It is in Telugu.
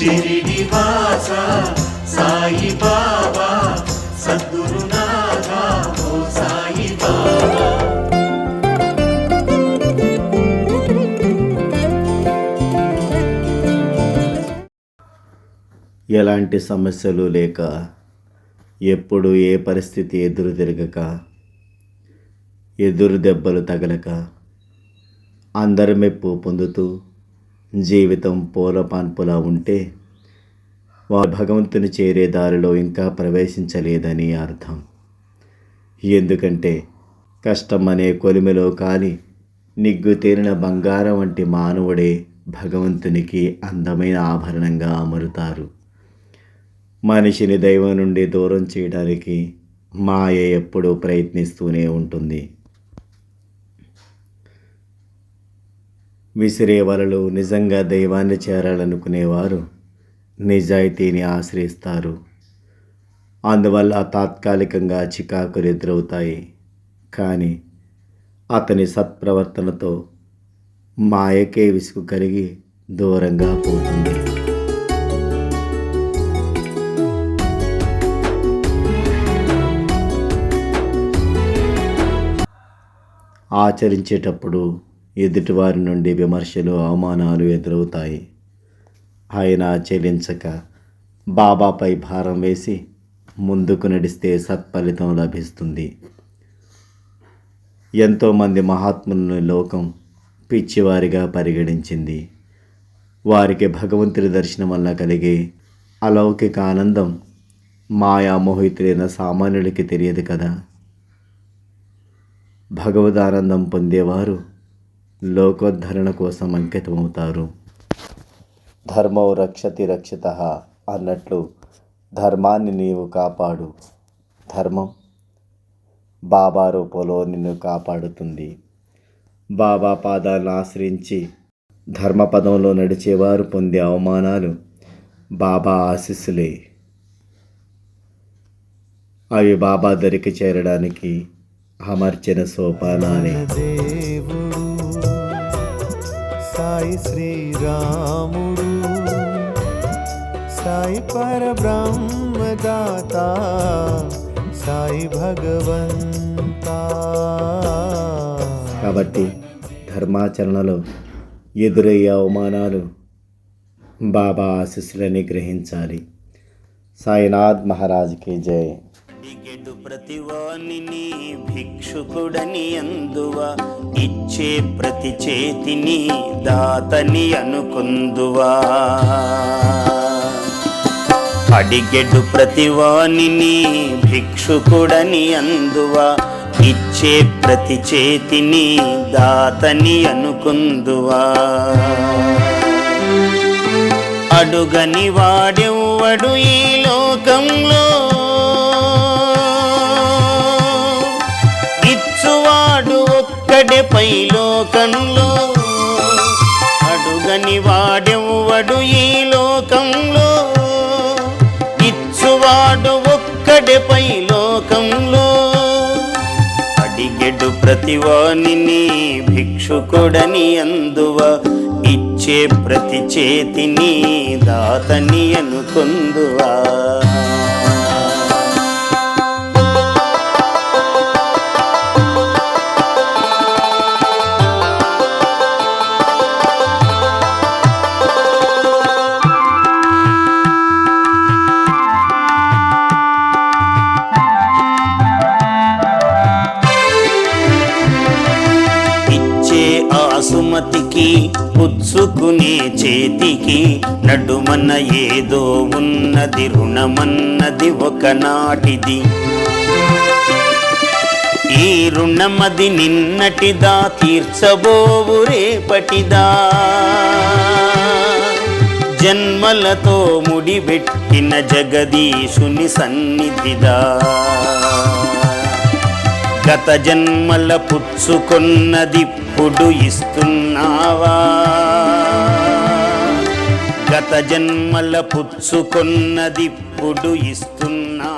షిరిడి సాయి బాబా సద్గురునాథ ఎలాంటి సమస్యలు లేక ఎప్పుడు ఏ పరిస్థితి ఎదురు తిరగక ఎదురు దెబ్బలు తగలక అందరి మెప్పు పొందుతూ జీవితం పూలపాన్పులా ఉంటే వారు భగవంతుని చేరే దారిలో ఇంకా ప్రవేశించలేదని అర్థం. ఎందుకంటే కష్టం అనే కొలిమిలో కాని నిగ్గు తేలిన బంగారం వంటి మానవుడే భగవంతునికి అందమైన ఆభరణంగా అమరుతారు. మనిషిని దైవం నుండి దూరం చేయడానికి మాయ ఎప్పుడూ ప్రయత్నిస్తూనే ఉంటుంది. విసిరే వలలు నిజంగా దైవాన్ని చేరాలనుకునేవారు. నిజాయితీని ఆశ్రయిస్తారు. అందువల్ల తాత్కాలికంగా చికాకులు ఎదురవుతాయి. కానీ అతని సత్ప్రవర్తనతో మాయకే విసుగు కలిగి దూరంగా పోతుంది. ఆచరించేటప్పుడు ఎదుటివారి నుండి విమర్శలు అవమానాలు ఎదురవుతాయి. ఆయన చెల్లించక బాబాపై భారం వేసి ముందుకు నడిస్తే సత్ఫలితం లభిస్తుంది. ఎంతోమంది మహాత్ములను లోకం పిచ్చివారిగా పరిగణించింది. వారికి భగవంతుడి దర్శనం వల్ల కలిగే అలౌకిక ఆనందం మాయామోహితులైన సామాన్యుడికి తెలియదు కదా. భగవదానందం పొందేవారు లోకోద్ధరణ కోసం అంకితమవుతారు. ధర్మో రక్షతి రక్షిత అన్నట్లు ధర్మాన్ని నీవు కాపాడు. ధర్మం బాబా రూపంలో నిన్ను కాపాడుతుంది. బాబా పాదాలను ఆశ్రయించి ధర్మపదంలో నడిచేవారు పొందే అవమానాలు బాబా ఆశీస్సులే. అవి బాబా దరికి చేరడానికి అమర్చిన సోపానాలే. సాయి శ్రీరాముడు. సాయి పరబ్రహ్మదాత సాయి భగవంతా. కాబట్టి ధర్మాచరణలో ఎదురయ్యే అవమానాలు బాబా ఆశీస్సులని గ్రహించాలి. సాయినాథ్ మహారాజ్కి జై. అడిగెడు ప్రతివానిని భిక్షుకుడని అందువ. ఇచ్చే ప్రతి చేతిని దాతని అనుకుందువా. అడిగెడు ప్రతివానిని భిక్షుకుడని అందువా. ఇచ్చే ప్రతి చేతిని దాతని అనుకుందువా. అడుగని వాడెవ్వడు ఈ లోకంలో. ఒక్కడే పై అడుగని వాడెవ్వడు ఈ లోకంలో. ఇచ్చువాడు ఒక్కడే పైలోకంలో. అడిగెడు ప్రతివానిని భిక్షుకుడని అందువ ఇచ్చే ప్రతి చేతిని దాతని అనుకుందువా. చేతికి పుచ్చుకునే చేతికి నడుమన ఏదో ఉన్నది రుణమన్నది ఒకనాటిది. ఈ రుణమది నిన్నటిదా తీర్చబోవు రేపటిదా. జన్మలతో ముడిపెట్టిన జగదీశుని సన్నిధిదా. గత జన్మల ఇప్పుడు ఇస్తున్నావా? గత జన్మల పుచ్చుకొన్నదిప్పుడు ఇస్తున్నా